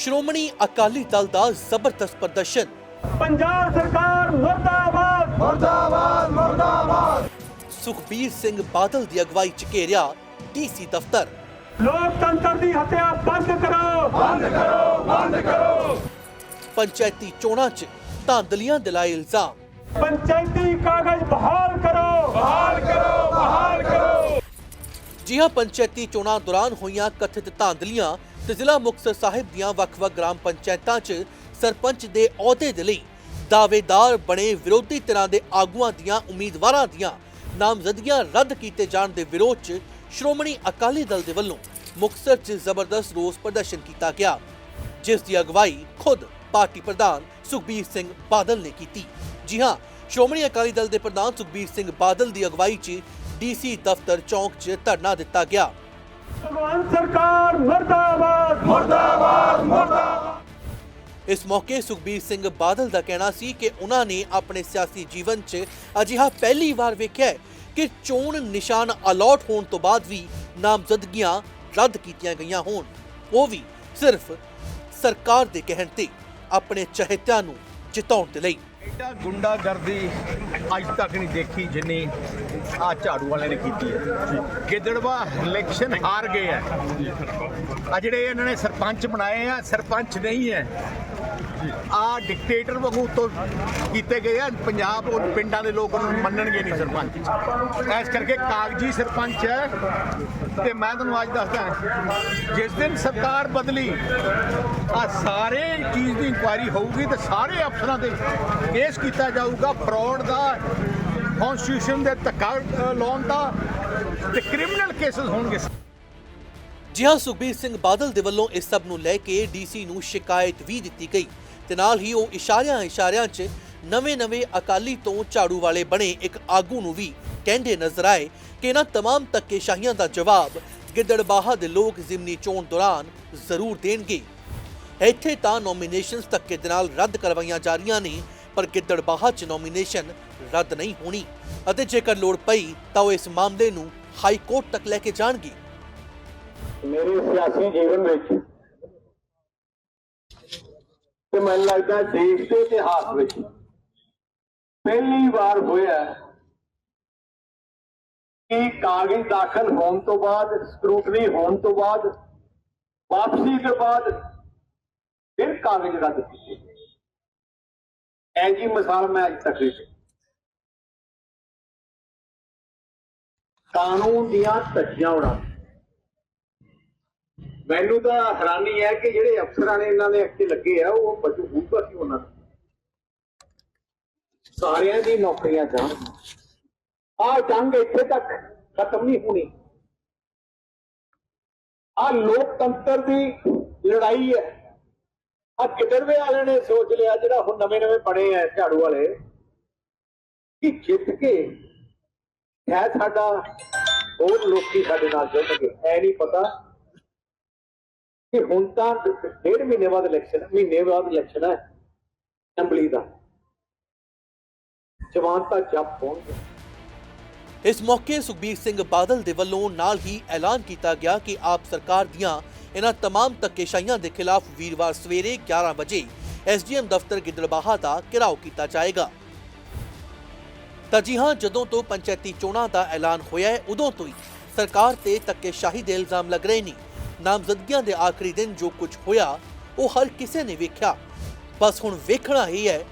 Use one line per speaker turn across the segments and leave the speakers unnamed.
ਸ਼੍ਰੋਮਣੀ ਅਕਾਲੀ ਦਲ ਦਾ ਜ਼ਬਰਦਸਤ ਪ੍ਰਦਰਸ਼ਨ।
ਪੰਜਾਬ ਸਰਕਾਰ ਮੁਰਦਾਬਾਦ।
ਮੁਰਦਾਬਾਦ ਮੁਰਦਾਬਾਦ।
ਸੁਖਬੀਰ ਸਿੰਘ ਬਾਦਲ ਦੀ ਅਗਵਾਈ ਚ ਘੇਰਿਆ ਡੀਸੀ ਦਫ਼ਤਰ।
ਲੋਕਤੰਤਰ ਦੀ ਹੱਤਿਆ ਬੰਦ ਕਰੋ।
ਬੰਦ ਕਰੋ ਬੰਦ ਕਰੋ।
ਪੰਚਾਇਤੀ ਚੋਣਾਂ 'ਚ ਧਾਂਦਲੀਆਂ ਦੇ ਲਾਏ ਇਲਜ਼ਾਮ।
ਪੰਚਾਇਤੀ ਕਾਗਜ਼ ਬਹਾਲ ਕਰੋ।
ਬਹਾਲ ਕਰੋ ਬਹਾਲ ਕਰੋ।
ਜੀ ਹਾਂ ਪੰਚਾਇਤੀ ਚੋਣਾਂ ਦੌਰਾਨ ਹੋਈਆਂ ਕਥਿਤ ਧਾਂਦਲੀਆਂ ਤੇ ਜ਼ਿਲ੍ਹਾ ਮੁਕਤਸਰ ਸਾਹਿਬ ਦੀਆਂ ਵੱਖ-ਵੱਖ ਗ੍ਰਾਮ ਪੰਚਾਇਤਾਂ 'ਚ ਸਰਪੰਚ ਦੇ ਅਹੁਦੇ ਦੇ ਲਈ ਦਾਅਵੇਦਾਰ ਬਣੇ ਵਿਰੋਧੀ ਧਿਰਾਂ ਦੇ ਆਗੂਆਂ ਦੀਆਂ ਉਮੀਦਵਾਰਾਂ ਦੀਆਂ ਨਾਮਜ਼ਦਗੀਆਂ ਰੱਦ ਕੀਤੇ ਜਾਣ ਦੇ ਵਿਰੋਧ 'ਚ ਸ਼੍ਰੋਮਣੀ ਅਕਾਲੀ ਦਲ ਦੇ ਵੱਲੋਂ ਮੁਕਤਸਰ 'ਚ ਜ਼ਬਰਦਸਤ ਰੋਸ ਪ੍ਰਦਰਸ਼ਨ ਕੀਤਾ ਗਿਆ, ਜਿਸ ਦੀ ਅਗਵਾਈ ਖੁਦ ਪਾਰਟੀ ਪ੍ਰਧਾਨ ਸੁਖਬੀਰ ਸਿੰਘ ਬਾਦਲ ਨੇ ਕੀਤੀ। ਜੀ ਹਾਂ, ਸ਼੍ਰੋਮਣੀ ਅਕਾਲੀ ਦਲ ਦੇ ਪ੍ਰਧਾਨ ਸੁਖਬੀਰ ਸਿੰਘ ਬਾਦਲ ਦੀ ਅਗਵਾਈ 'ਚ ਡੀਸੀ ਦਫ਼ਤਰ ਚੌਂਕ 'ਚ ਧਰਨਾ ਦਿੱਤਾ ਗਿਆ।
ਭਗਵੰਤ ਸਰਕਾਰ ਮੁਰਦਾਬਾਦ।
ਮੁਰਦਾਬਾਦ ਮੁਰਦਾਬਾਦ।
ਇਸ ਮੌਕੇ ਸੁਖਬੀਰ ਸਿੰਘ ਬਾਦਲ ਦਾ ਕਹਿਣਾ ਸੀ ਕਿ ਉਹਨਾਂ ਨੇ ਆਪਣੇ ਸਿਆਸੀ ਜੀਵਨ 'ਚ ਅਜਿਹਾ ਪਹਿਲੀ ਵਾਰ ਵੇਖਿਆ ਕਿ ਚੋਣ ਨਿਸ਼ਾਨ ਅਲਾਟ ਹੋਣ ਤੋਂ ਬਾਅਦ ਵੀ ਨਾਮਜ਼ਦਗੀਆਂ ਰੱਦ ਕੀਤੀਆਂ ਗਈਆਂ ਹੋਣ। ਉਹ ਵੀ ਸਿਰਫ ਸਰਕਾਰ ਦੇ ਕਹਿਣ ਤੇ ਆਪਣੇ ਚਹੇਤਿਆਂ ਨੂੰ ਜਿਤਾਉਣ ਦੇ ਲਈ।
ਐਡਾ ਗੁੰਡਾਗਰਦੀ ਅੱਜ ਤੱਕ ਨਹੀਂ ਦੇਖੀ ਜਿੰਨੀ ਆ ਝਾੜੂ ਵਾਲਿਆਂ ਨੇ ਕੀਤੀ ਹੈ। ਗਿੱਦੜਵਾ ਇਲੈਕਸ਼ਨ ਹਾਰ ਗਏ ਆ। ਆ ਜਿਹੜੇ ਇਹਨਾਂ ਨੇ ਸਰਪੰਚ ਬਣਾਏ ਆ, ਸਰਪੰਚ ਨਹੀਂ ਹੈ। ਆ ਡਿਕਟੇਟਰ ਵਾਂਗੂ ਤੋਂ ਕੀਤੇ ਗਏ ਆ, ਪੰਜਾਬ ਉਹ ਪਿੰਡਾਂ ਦੇ ਲੋਕ ਨੂੰ ਮੰਨਣਗੇ ਨਹੀਂ ਸਰਪੰਚ। ਇਸ ਕਰਕੇ ਕਾਗਜ਼ੀ ਸਰਪੰਚ ਹੈ ਤੇ ਮੈਂ ਤੁਹਾਨੂੰ ਅੱਜ ਦੱਸਦਾ ਜਿਸ ਦਿਨ ਸਰਕਾਰ ਬਦਲੀ ਆ ਸਾਰੇ ਚੀਜ਼ ਦੀ ਇਨਕੁਆਇਰੀ ਹੋਊਗੀ ਤੇ ਸਾਰੇ ਅਫਸਰਾਂ ਤੇ ਕੇਸ ਕੀਤਾ ਜਾਊਗਾ ਫਰਾਡ ਦਾ ਕਨਸਟੀਟਿਊਸ਼ਨ ਦੇ ਧੱਕਾ ਲਾਉਣ ਦਾ ਤੇ ਕ੍ਰਿਮੀਨਲ ਕੇਸਸ ਹੋਣਗੇ।
ਜੀ ਹਾਂ, ਸੁਖਬੀਰ ਸਿੰਘ ਬਾਦਲ ਦੇ ਵੱਲੋਂ ਇਸ ਸਭ ਨੂੰ ਲੈ ਕੇ ਡੀਸੀ ਨੂੰ ਸ਼ਿਕਾਇਤ ਵੀ ਦਿੱਤੀ ਗਈ। ਤੇ ਨਾਲ ਹੀ ਉਹ ਇਸ਼ਾਰਿਆਂ ਇਸ਼ਾਰਿਆਂ 'ਚ ਨਵੇਂ-ਨਵੇਂ ਅਕਾਲੀ ਤੋਂ ਝਾੜੂ ਵਾਲੇ ਬਣੇ ਇੱਕ ਆਗੂ ਨੂੰ ਵੀ ਕਹਿੰਦੇ ਨਜ਼ਰ ਆਏ ਕਿ ਇਹਨਾਂ तमाम ਧੱਕੇਸ਼ਾਹੀਆਂ ਦਾ ਜਵਾਬ ਗਿੱਦੜਬਾਹਾ ਦੇ ਲੋਕ ਜ਼ਿਮਨੀ ਚੋਣ ਦੌਰਾਨ ਜ਼ਰੂਰ ਦੇਣਗੇ ਇੱਥੇ ਤਾਂ ਨੋਮੀਨੇਸ਼ਨਸ ਧੱਕੇ ਦੇ ਨਾਲ ਰੱਦ ਕਰਵਾਈਆਂ ਜਾ ਰਹੀਆਂ ਨੇ ਪਰ ਗਿੱਦੜਬਾਹਾ 'ਚ ਨੋਮੀਨੇਸ਼ਨ ਰੱਦ ਨਹੀਂ ਹੋਣੀ ਅਤੇ ਜੇਕਰ ਲੋੜ ਪਈ ਤਾਂ ਉਹ ਇਸ ਮਾਮਲੇ ਨੂੰ ਹਾਈ ਕੋਰਟ ਤੱਕ ਲੈ ਕੇ ਜਾਣਗੇ
ਮੇਰੇ ਸਿਆਸੀ ਜੀਵਨ ਵਿੱਚ ਤੇ ਮੈਨੂੰ ਲੱਗਦਾ ਦੇਸ਼ ਦੇ ਇਤਿਹਾਸ ਵਿੱਚ ਪਹਿਲੀ ਵਾਰ ਹੋਇਆ ਕਿ ਕਾਗਜ਼ ਦਾਖਲ ਹੋਣ ਤੋਂ ਬਾਅਦ ਸਕਰੂਟਨੀ ਹੋਣ ਤੋਂ ਬਾਅਦ, ਵਾਪਸੀ ਤੋਂ ਬਾਅਦ ਫਿਰ ਕਾਗਜ਼ ਰੱਦ ਕੀਤੇ ਗਏ। ਮਿਸਾਲ ਮੈਂ ਅੱਜ ਤੱਕ ਨਹੀਂ ਕਾਨੂੰਨ ਦੀਆਂ ਧੱਜੀਆਂ ਉਡਾ ਮੈਨੂੰ ਤਾਂ ਹੈਰਾਨੀ ਹੈ ਕਿ ਜਿਹੜੇ ਅਫਸਰਾਂ ਨੇ ਇਹਨਾਂ ਦੇ ਅੱਗੇ ਲੱਗੇ ਆ, ਉਹ ਬਚੂ ਹੋਊਗਾ ਕਿ ਉਹਨਾਂ ਦਾ? ਸਾਰਿਆਂ ਦੀ ਨੌਕਰੀਆਂ ਜਾਣ। ਆ ਜੰਗ ਇੱਥੇ ਤੱਕ ਖਤਮ ਨਹੀਂ ਹੋਣੀ। ਆ ਲੋਕਤੰਤਰ ਦੀ ਲੜਾਈ ਹੈ। ਆ ਕਿਦਰਵੇ ਵਾਲੇ ਨੇ ਸੋਚ ਲਿਆ ਜਿਹੜਾ ਹੁਣ ਨਵੇਂ ਨਵੇਂ ਬਣੇ ਆ ਝਾੜੂ ਵਾਲੇ? ਕਿ ਜਿੱਤ ਕੇ ਹੈ ਸਾਡਾ ਹੋਰ ਲੋਕੀ ਸਾਡੇ ਨਾਲ ਜੁੜਨਗੇ ਐ ਨਹੀਂ ਪਤਾ ਕਿ ਹੁਣ ਤਾਂ ਡੇਢ ਮਹੀਨੇ ਬਾਅਦ ਇਲੈਕਸ਼ਨ ਮਹੀਨੇ ਬਾਅਦ ਇਲੈਕਸ਼ਨ ਹੈ ਅਸੈਂਬਲੀ ਦਾ ਜਵਾਨ ਤਾਂ ਜੱਪ ਹੋਣਗੇ
ਇਸ ਮੌਕੇ ਸੁਖਬੀਰ ਸਿੰਘ ਬਾਦਲ ਦੇ ਵੱਲੋਂ ਨਾਲ ਹੀ ਐਲਾਨ ਕੀਤਾ ਗਿਆ ਕਿ ਆਪ ਸਰਕਾਰ ਦੀਆਂ ਇਹਨਾਂ तमाम ਧੱਕੇਸ਼ਾਹੀਆਂ ਦੇ ਖਿਲਾਫ ਵੀਰਵਾਰ ਸਵੇਰੇ 11 ਵਜੇ ਐਸਡੀਐਮ ਦਫ਼ਤਰ ਗਿੱਦੜਬਾਹਾ ਦਾ ਘਿਰਾਓ ਕੀਤਾ ਜਾਏਗਾ ਤਾਂ ਜੀ ਹਾਂ ਜਦੋਂ ਤੋਂ ਪੰਚਾਇਤੀ ਚੋਣਾਂ ਦਾ ਐਲਾਨ ਹੋਇਆ ਹੈ ਉਦੋਂ ਤੋਂ ਹੀ ਸਰਕਾਰ ਤੇ ਧੱਕੇਸ਼ਾਹੀ ਦੇ ਇਲਜ਼ਾਮ ਲੱਗ ਰਹੇ ਨੇ ਨਾਮਜ਼ਦਗੀਆਂ ਦੇ ਆਖਰੀ ਦਿਨ ਜੋ ਕੁਝ ਹੋਇਆ, ਉਹ ਹਰ ਕਿਸੇ ਨੇ ਵੇਖਿਆ। ਬਸ ਹੁਣ ਵੇਖਣਾ ਇਹ ਹੈ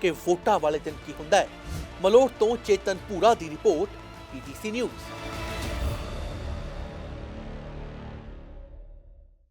ਕਿ ਵੋਟਾਂ ਵਾਲੇ ਦਿਨ ਕੀ ਹੁੰਦਾ ਹੈ। ਮਲੋਟ ਤੋਂ ਚੇਤਨ ਪੂਰਾ ਦੀ ਰਿਪੋਰਟ ਪੀਟੀਸੀ ਨਿਊਜ਼